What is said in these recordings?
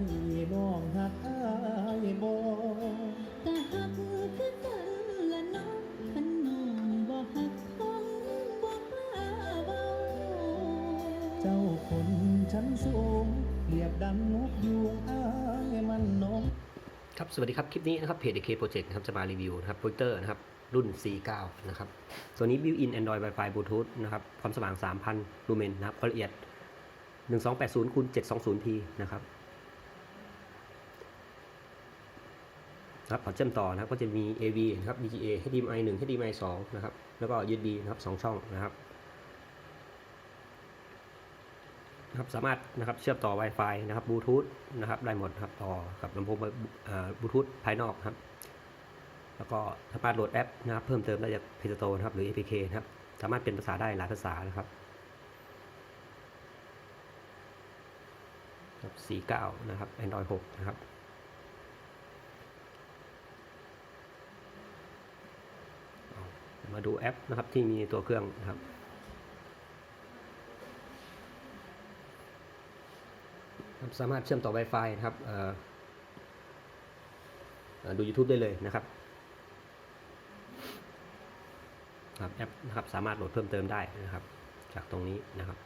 พี่น้องหักอายบ่แต่หักคือกันละน้องขันน้องบ่หักคงบ่กล้าเว้าเจ้าคนชั้นสูงเปรียบดังนกยูงอายมันนกครับสวัสดีครับ คลิปนี้นะครับเพจ AK Project นะครับจะมารีวิวนะครับโปรเจคเตอร์นะครับรุ่น C9 นะครับ ตัวนี้ built in Android Wi-Fi Bluetooth นะครับ ความสว่าง 3,000 ลูเมนนะครับความละเอียด 1280คูณ 720p นะครับ ครับพอเชื่อมต่อนะครับก็จะมี AV นะครับ VGA HDMI 1 HDMI 2นะครับแล้วก็ USB นะครับ2ช่องนะครับนะครับสามารถนะครับเชื่อมต่อ Wi-Fi นะครับบลูทูธนะครับได้หมดครับต่อกับลำโพงบลูทูธภายนอกครับ แล้วก็สามารถโหลดแอปนะครับเพิ่มเติมได้จาก Play Store นะครับหรือ APK นะครับสามารถเป็นภาษาได้หลายภาษานะครับครับ49นะครับ Android 6 นะครับ มาดูแอปนะครับที่มีตัวเครื่องนะครับสามารถเชื่อมต่อ Wi-Fi นะครับดู YouTube ได้เลยนะครับครับแอปนะครับสามารถโหลดเพิ่มเติมได้นะครับ จากตรงนี้นะครับ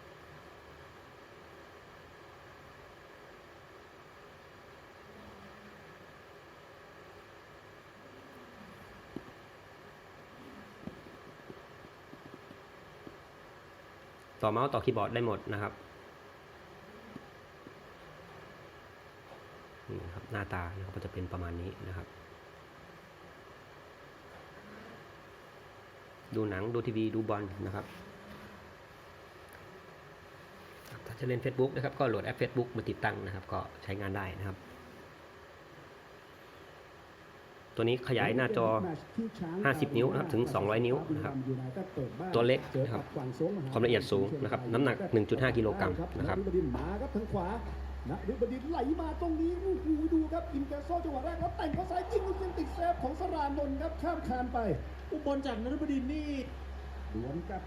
ต่อเมาส์ต่อคีย์บอร์ดได้หมดนะครับนี่นะครับหน้าตานะครับก็จะเป็นประมาณนี้นะครับ ดูหนังดูทีวีดูบอลนะครับครับถ้าจะเล่น Facebook นะครับก็โหลดแอป Facebook มาติดตั้งนะครับ ก็ใช้งานได้นะครับ ตัวนี้ขยายหน้าจอ 50 นิ้วนะครับถึง 200 นิ้วนะครับตัวเล็กนะครับความละเอียดสูงนะครับน้ำหนัก 1.5 กิโลกรัมนะครับนฤบดินมาครับทางขวานฤบดินไหลมาตรงนี้โอ้โหดูครับอินเตอร์โซจังหวะแรกแล้วแต่งเข้าซ้ายยิงลูกยิงติดเซฟของสรานนท์ครับข้ามคานไป อุบลจากนฤบดินนี่ดวลกับ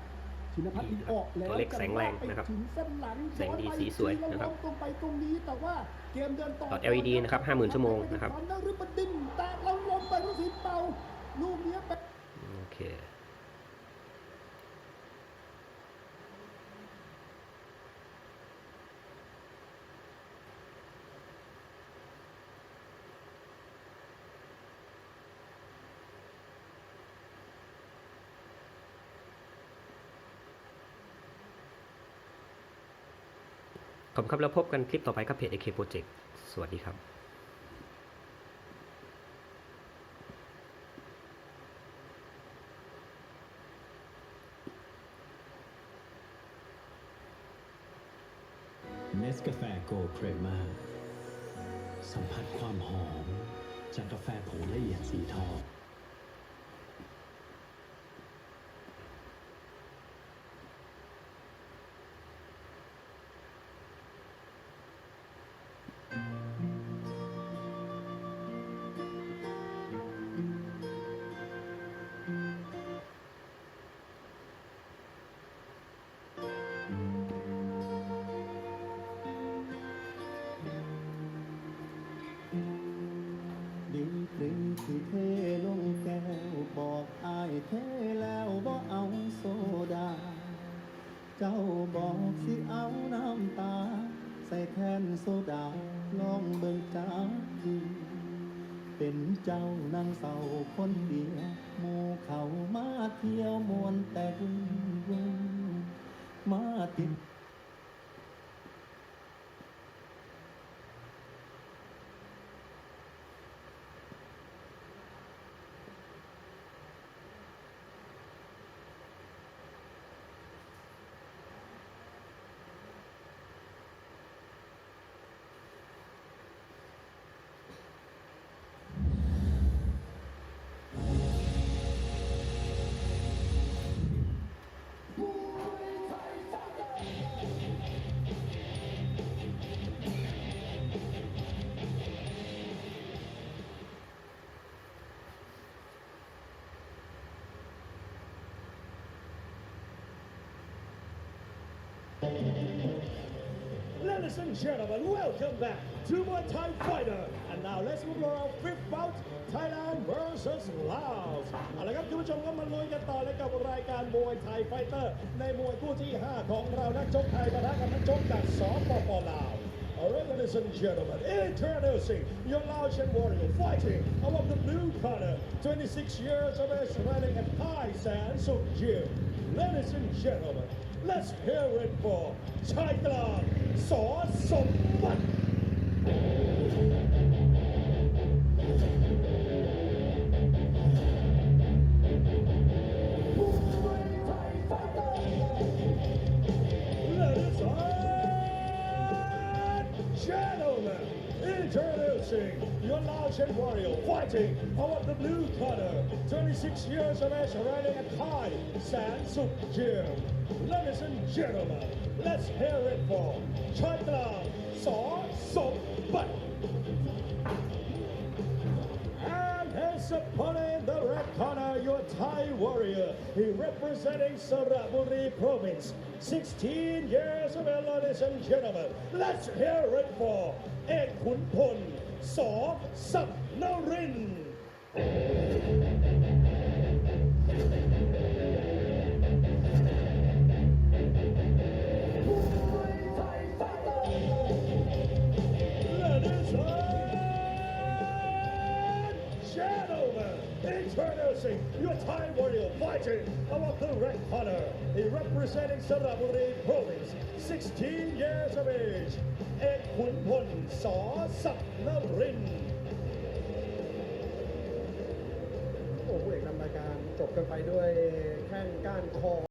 ชินพัฒน์อินออกแล้วตัวเล็กแสงแรงนะครับไปถึงเส้นหลังแสงดีสีสวยนะครับตรงไปตรงนี้แต่ว่าเกมเดินต่อหลอด LED นะครับ50,000ชั่วโมงนะครับนฤบดินแต่เราลงไปลูกศิษย์เป่าลูกนี้เป็นโอเค ขอบคุณครับแล้วพบกันคลิปต่อไปครับเพจ AK Project สวัสดีครับเนสกาแฟโกลเครมาสัมผัสความหอม จากกาแฟผงละเอียดสีทอง เจ้านั่งเศร้าคนเดียวหมู่เขามาเที่ยวมวนแต่วุ่นวุ่นมาติด Ladies and gentlemen, welcome back to Muay Thai Fighter. And now let's move on our fifth bout, Thailand versus Laos. เอาละครับคุณผู้ชมก็มาลุยกันต่อเลยกับรายการมวยไทยไฟเตอร์ ในมวยคู่ที่ 5 ของเรานักชกไทยปะทะกับนักชกจากสปปลาว Alright, ladies and gentlemen, introducing your Laotian warrior fighting above the blue corner, 26 years of age, running at Thai San Suk Gym. Ladies and gentlemen, let's hear it for Chai Klan Saw Sombat. และที่สอง Gentlemen, introducing your Laotian warrior fighting out of the blue corner, 26 years of age, riding a Thai San Suk Gym. Ladies and gentlemen, let's hear it for Chaitlan Saw Sok Bat. And his opponent in the red corner, your Thai warrior. He representing Saraburi province. 16 years of age, ladies and gentlemen. Let's hear it for Ek Khun Pon Saw Sak Narin. และ introducing your Thai warrior fighting above the red corner. He representing Saraburi province, 16 years of age. Ek Khun Pon Saw Sak Narin. โอ้โหเอกนำรายการจบกันไปด้วยแข้งก้านคอ